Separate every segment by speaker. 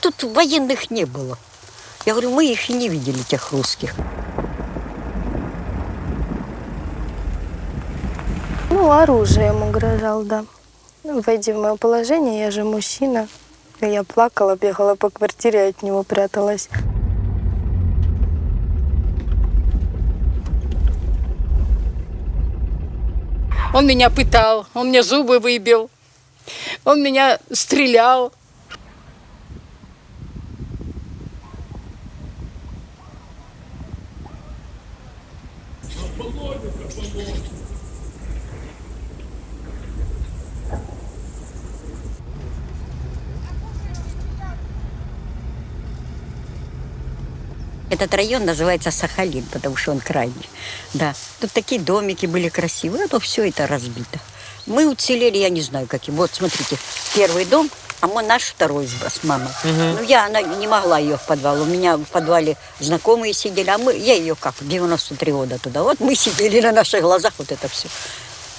Speaker 1: тут военных не было. Я говорю, мы их и не видели, тех русских.
Speaker 2: Ну, оружием угрожал, да. Ну, Войди в мое положение, я же мужчина. И я плакала, бегала по квартире, от него пряталась.
Speaker 3: Он меня пытал, он мне зубы выбил, он меня стрелял.
Speaker 1: Этот район называется Сахалин, потому что он крайний. Да, тут такие домики были красивые, а то все это разбито. Мы уцелели, я не знаю каким. Вот, смотрите, первый дом, а мы наш второй с, мамой. Ну, я она, не могла ее в подвал. У меня в подвале знакомые сидели, а мы, я ее как, в 93 года туда. Вот мы сидели на наших глазах, вот это все.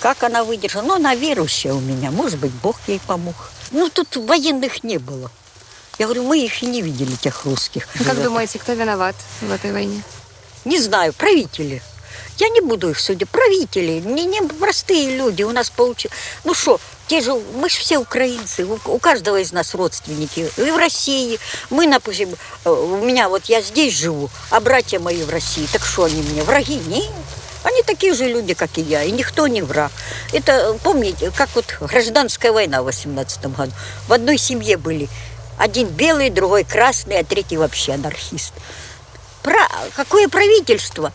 Speaker 1: Как она выдержала? Ну, она верующая у меня. Может быть, Бог ей помог. Ну, тут военных не было. Я говорю, мы их и не видели, тех русских.
Speaker 4: Ну, Как думаете, кто виноват в этой войне?
Speaker 1: Не знаю, правители. Я не буду их судить. Правители, не, не простые люди. У нас получилось. Ну что, те же, мы же все украинцы. У, у каждого из нас родственники. И в России. Мы, допустим, э, у меня вот я здесь живу, а братья мои в России. Так что они мне, враги? Нет. Они такие же люди, как и я, и никто не враг. Это, помните, как вот гражданская война в 18 году. В одной семье были один белый, другой красный, а третий вообще анархист. Про... Какое правительство?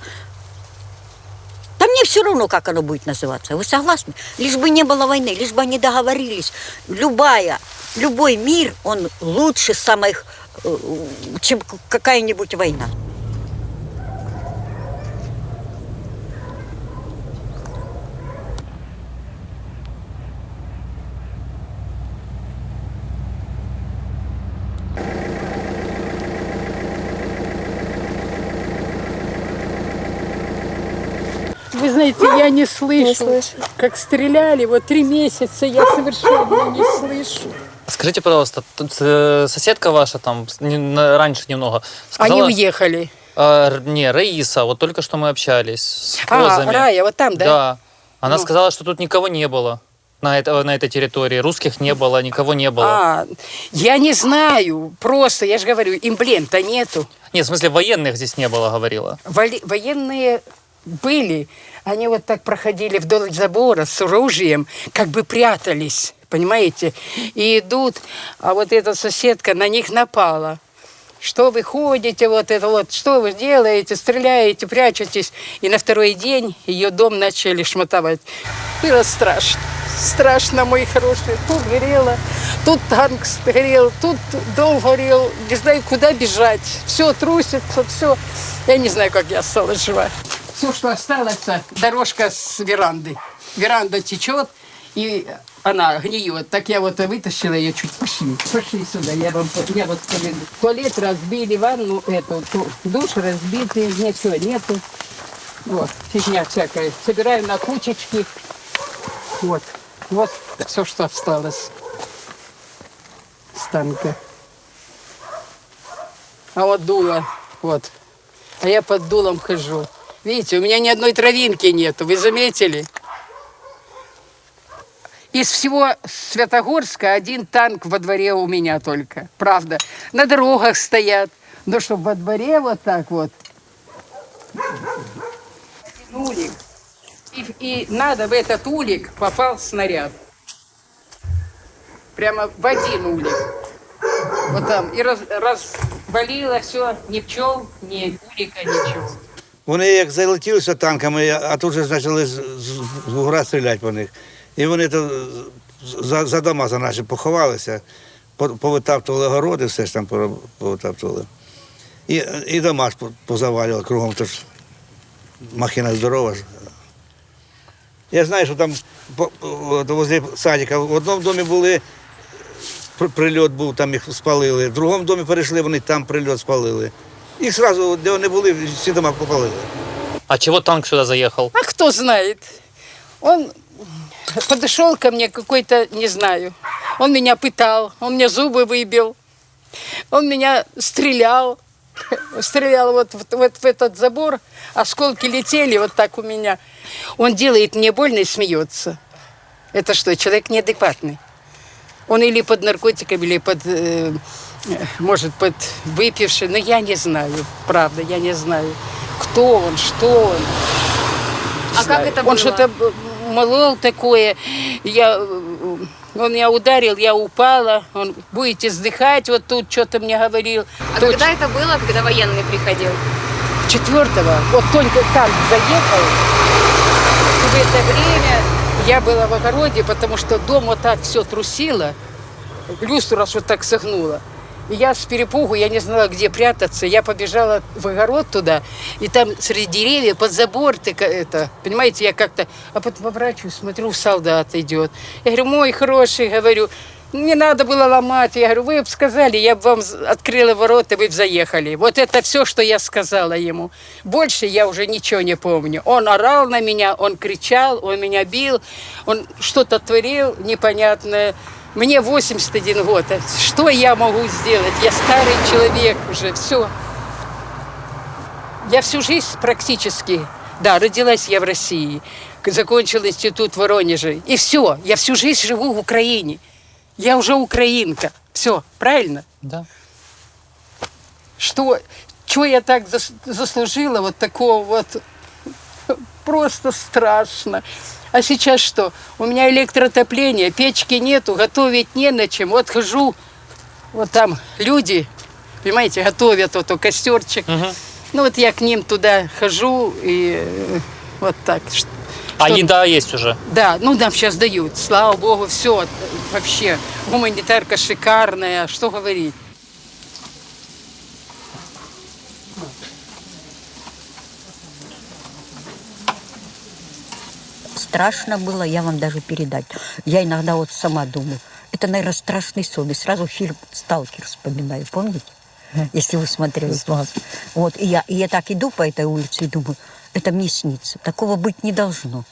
Speaker 1: Да мне все равно, как оно будет называться. Вы согласны? Лишь бы не было войны, лишь бы они договорились. Любая, любой мир, он лучше самых, э, чем какая-нибудь война.
Speaker 3: Вы знаете, я не слышу,
Speaker 2: Не слышу.
Speaker 3: как стреляли. Вот три месяца я совершенно не слышу.
Speaker 5: Скажите, пожалуйста, тут э, соседка ваша там с- не- на- раньше немного
Speaker 3: Они
Speaker 5: сказала...
Speaker 3: уехали.
Speaker 5: А, р- не, Раиса, вот только что мы общались с
Speaker 3: А,
Speaker 5: козами.
Speaker 3: Рая, вот там, да?
Speaker 5: Да. Она
Speaker 3: Ну.
Speaker 5: сказала, что тут никого не было на, это, на этой территории. Русских не было, никого не было.
Speaker 3: А, я не знаю. Просто, я же говорю, эмблем-то нету.
Speaker 5: Нет, в смысле, военных здесь не было, говорила.
Speaker 3: Воли- военные были, они вот так проходили вдоль забора с оружием, как бы прятались, понимаете? И идут, а вот эта соседка на них напала. Что вы ходите, вот это вот, что вы делаете, стреляете, прячетесь. И на второй день ее дом начали шматовать. Было страшно. Страшно, мой хороший. Тут горело, тут танк сгорел, тут дом горел. Не знаю, куда бежать. Все трусится, все. Я не знаю, как я осталась жива. Все, что осталось, дорожка с веранды. Веранда течет, и она гниет. Так я вот вытащила ее чуть. Пошли, пошли сюда. Я вам я вот туалет разбили, ванну эту, ту- душ разбитый, ничего нету. Вот, фигня всякая. Собираю на кучечки. Вот, вот все, что осталось с танка. А вот дуло, вот. А я под дулом хожу. Видите, у меня ни одной травинки нету, вы заметили? Из всего Святогорска один танк во дворе у меня только. Правда. На дорогах стоят. Но чтобы во дворе вот так вот. Улик. И, и надо в этот улик попал снаряд. Прямо в один улик. Вот там. И раз, развалило все, ни пчел, ни улика, ничего.
Speaker 6: Вони як залетілися танками, а тут же почали з, гора стріляти по них. І вони то за, за дома за наші поховалися, по- повитаптували городи, все ж там повитаптували. І, і дома ж позавалювали кругом, тож махіна здорова. Я знаю, що там возле садика в одному домі були, прильот був, там їх спалили. В другому домі перейшли, вони там прильот спалили. Їх одразу, де вони були, всі дома попалили.
Speaker 5: А чего танк сюда заехал?
Speaker 3: А кто знает? Он подошел ко мне какой-то, не знаю, он меня пытал, он мне зубы выбил, Он меня стрелял, стрелял вот, в- вот в этот забор, осколки летели вот так у меня. Он делает мне больно и смеется. Это что, человек неадекватный? Он или под наркотиками, или под, э, может, под выпивший, но я не знаю, правда, я не знаю, кто он, что он.
Speaker 4: А как это было?
Speaker 3: Он что-то молол такое, я, он меня ударил, я упала, он, будете вздыхать, вот тут что-то мне говорил.
Speaker 4: А
Speaker 3: Тут
Speaker 4: когда это было, когда военный приходил?
Speaker 3: четвертого, вот только там заехал, в это время я была в огороде, потому что дом вот так все трусило, люстру раз вот так согнула. Я с перепугу, я не знала, где прятаться. Я побежала в огород туда, и там среди деревьев под забор ты это, понимаете, я как-то, а потом поворачиваюсь, смотрю, солдат идет. Я говорю, мой хороший, говорю, не надо было ломать. Я говорю, вы бы сказали, я бы вам открыла ворота, вы бы заехали. Вот это все, что я сказала ему. Больше я уже ничего не помню. Он орал на меня, он кричал, он меня бил, он что-то творил непонятное. Мне 81 год. А Что я могу сделать? Я старый человек уже, все. Я всю жизнь практически, да, родилась я в России, закончила институт в Воронеже. И все, я всю жизнь живу в Украине. Я уже украинка. Все, правильно?
Speaker 5: Да.
Speaker 3: Что, что я так зас- заслужила вот такого вот просто страшно. А сейчас что? У меня электротопление, печки нету, готовить не на чем. Вот хожу, вот там люди, понимаете, готовят вот о, костерчик.
Speaker 5: Мгм.
Speaker 3: Ну вот я к ним туда хожу и э, вот так.
Speaker 5: А
Speaker 3: что-
Speaker 5: еда есть уже?
Speaker 3: Да, ну нам сейчас дают, слава богу, все вообще. Гуманитарка шикарная, что говорить.
Speaker 1: Страшно было, я вам даже передать. Я иногда вот сама думаю, это, наверное, страшный сон. И сразу фильм «Сталкер» вспоминаю, помните? Если вы смотрели. Вот, и я, и я так иду по этой улице и думаю, это мне снится. Такого быть не должно.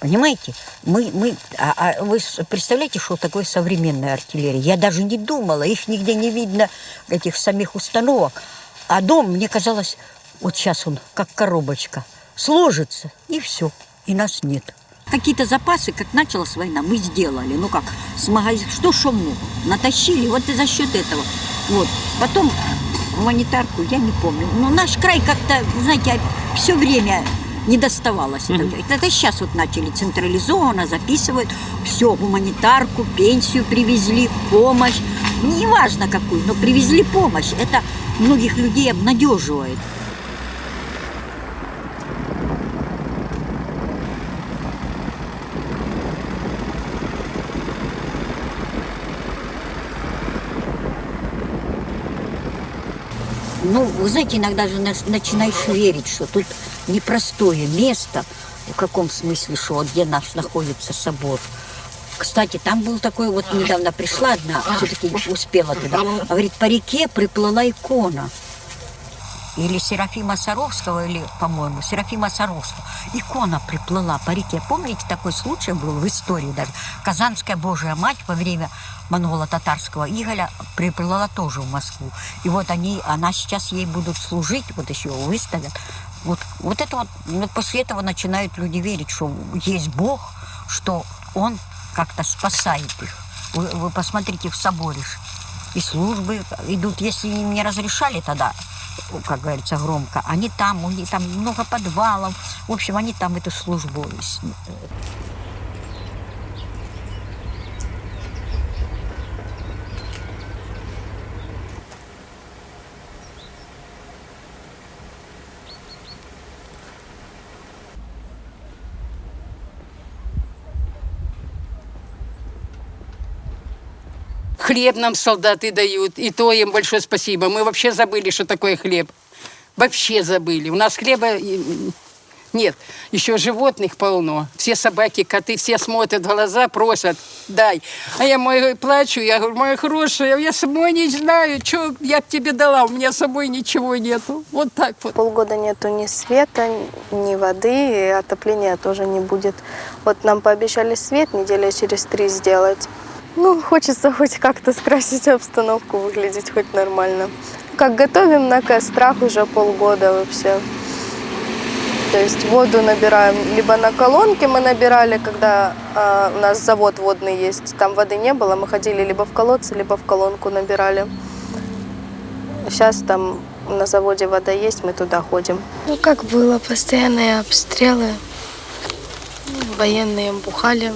Speaker 1: Понимаете? Мы, мы, а, а вы представляете, что такое современная артиллерия? Я даже не думала, их нигде не видно, этих самих установок. А дом, мне казалось, вот сейчас он, как коробочка, сложится, и все, и нас нет. Какие-то запасы, как началась война, мы сделали. Ну как, с магазина, что мог, натащили, вот и за счет этого. Вот. Потом гуманитарку, я не помню. Но наш край как-то, знаете, все время не доставалось. Это, это сейчас вот начали централизованно записывать. Все, гуманитарку, пенсию привезли, помощь. Неважно какую, но привезли помощь. Это многих людей обнадеживает. Ну, вы знаете, иногда же начинаешь верить, что тут непростое место, в каком смысле, что где наш находится собор. Кстати, там был такой, вот недавно пришла одна, все-таки успела туда, говорит, по реке приплыла икона. Или Серафима Саровского, или, по-моему, Серафима Саровского. Икона приплыла по реке. Помните, такой случай был в истории даже. Казанская Божья Мать во время монголо-татарского иголя приплыла тоже в Москву. И вот они, она сейчас ей будут служить, вот еще выставят. Вот, вот это вот, ну, после этого начинают люди верить, что есть Бог, что Он как-то спасает их. Вы, вы посмотрите в соборе, и службы идут, если им не разрешали тогда, как говорится, громко, они там, у них там много подвалов, в общем, они там эту службу
Speaker 3: Хлеб нам солдаты дают, и то им большое спасибо. Мы вообще забыли, что такое хлеб. Вообще забыли. У нас хлеба нет. Еще животных полно. Все собаки, коты, все смотрят в глаза, просят, дай. А я мой плачу, я говорю, моя хорошая, я самой не знаю, что я тебе дала, у меня с собой ничего нету. Вот так вот.
Speaker 2: Полгода нету ни света, ни воды, и отопления тоже не будет. Вот нам пообещали свет недели через три сделать. Ну, хочется хоть как-то скрасить обстановку, выглядеть хоть нормально. Как готовим на кострах уже полгода вообще. То есть воду набираем либо на колонке мы набирали, когда а, у нас завод водный есть, там воды не было, мы ходили либо в колодцы, либо в колонку набирали. Сейчас там на заводе вода есть, мы туда ходим. Ну как было, постоянные обстрелы, военные бухали,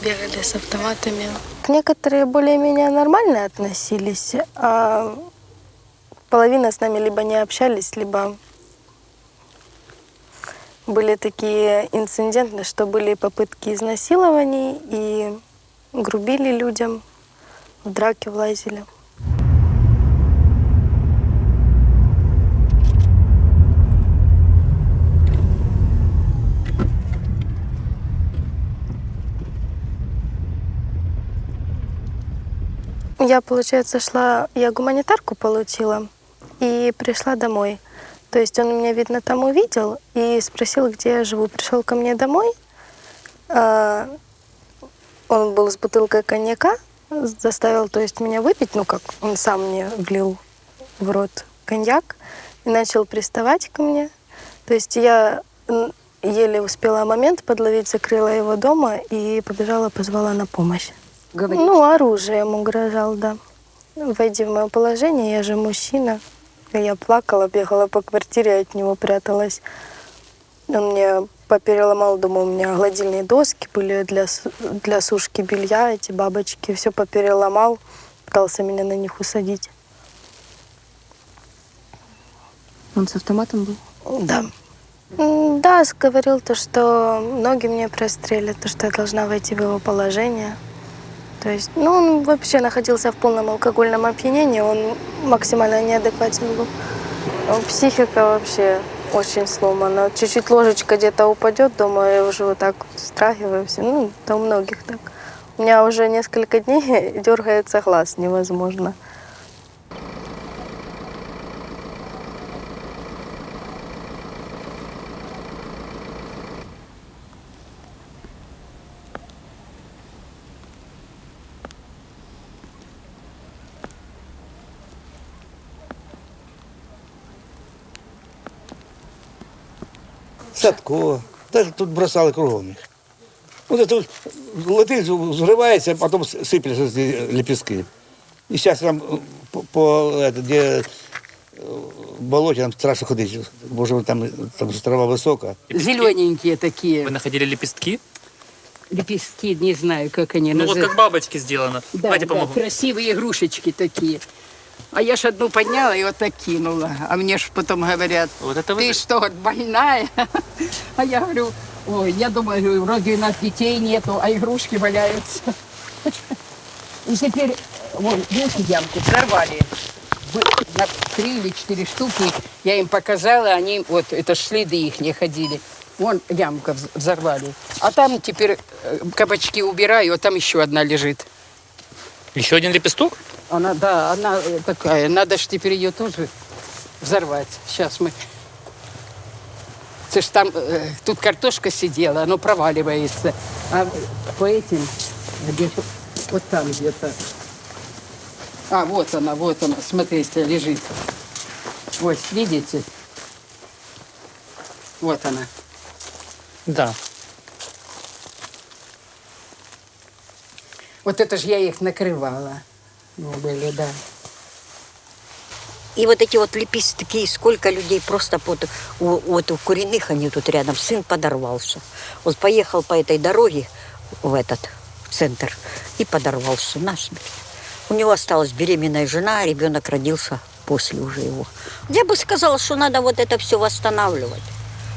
Speaker 2: бегали с автоматами. Некоторые более-менее нормально относились, а половина с нами либо не общались, либо были такие инциденты, что были попытки изнасилований и грубили людям, в драки влазили. Я, получается, шла, я гуманитарку получила и пришла домой. То есть он меня, видно, там увидел и спросил, где я живу. Пришел ко мне домой. а, Он был с бутылкой коньяка, заставил, то есть, меня выпить, ну как, он сам мне влил в рот коньяк и начал приставать ко мне. То есть я еле успела момент подловить, закрыла его дома и побежала, позвала на помощь. Ну, оружием угрожал, да. Войди в мое положение, я же мужчина. Я плакала, бегала по квартире, от него пряталась. Он мне попереломал, думаю, у меня гладильные доски были для, для сушки белья, эти бабочки. Все попереломал, пытался меня на них усадить.
Speaker 4: Он с автоматом был?
Speaker 2: Да. Да, говорил то, что ноги мне прострелят, то, что я должна войти в его положение. То есть, ну, он вообще находился в полном алкогольном опьянении, он максимально неадекватен был. Ну, Психика вообще очень сломана. Чуть-чуть ложечка где-то упадет дома, я уже вот так вот страхиваю все. Ну, это у многих так. У меня уже несколько дней дергается глаз невозможно.
Speaker 6: Садко. Даже тут бросали кругом їх. От тут летить, зривається, а потім сипляться ці лепестки. І зараз там по, по это, де е, в болоті там страшно ходити, бо вже там, там трава висока.
Speaker 3: Зелененькие такие.
Speaker 5: Вы находили лепестки?
Speaker 3: Лепестки, не знаю, как они
Speaker 5: Ну вот
Speaker 3: называются.
Speaker 5: как бабочки сделано.
Speaker 3: Да,
Speaker 5: Давайте
Speaker 3: да,
Speaker 5: помогу.
Speaker 3: красивые игрушечки такие. А я ж одну подняла и вот так кинула. А мне ж потом говорят,
Speaker 5: Вот это
Speaker 3: ты
Speaker 5: вы...
Speaker 3: что, вот больная? А я говорю, ой, я думаю, вроде у нас детей нету, а игрушки валяются. И теперь, вон, видите, ямку взорвали. Вы- На три или четыре штуки я им показала, они, вот, это ж следы их не ходили. Вон ямка вз- взорвали. А там теперь э, кабачки убираю, а там еще одна лежит.
Speaker 5: Еще один лепесток?
Speaker 3: Она, да, она такая. Надо же теперь ее тоже взорвать. Сейчас мы. Это ж там, э, тут картошка сидела, оно проваливается. А по этим, где вот там где-то. А, вот она, вот она, смотрите, лежит. Вот, видите? Вот она.
Speaker 5: Да.
Speaker 3: Вот это же я их накрывала. Ну, были, да.
Speaker 1: И вот эти вот лепестки, сколько людей просто под, вот у куриных они тут рядом, сын подорвался. Вот поехал по этой дороге в этот в центр и подорвался насмерть. У него осталась беременная жена, ребенок родился после уже его. Я бы сказала, что надо вот это все восстанавливать.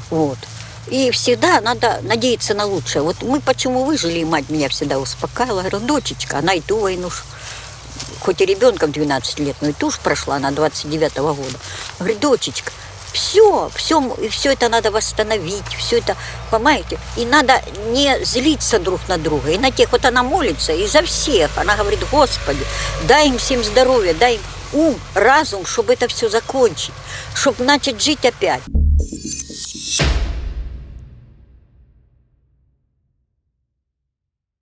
Speaker 1: Вот. И всегда надо надеяться на лучшее. Вот мы почему выжили, и мать меня всегда успокаивала. Говорю, дочечка, ту войну хоть и ребенком 12 лет, но и тушь прошла, она 29-го года. Говорит, дочечка, все, все, и все это надо восстановить, все это, понимаете, и надо не злиться друг на друга, и на тех, вот она молится, и за всех, она говорит, Господи, дай им всем здоровья, дай им ум, разум, чтобы это все закончить, чтобы начать жить опять.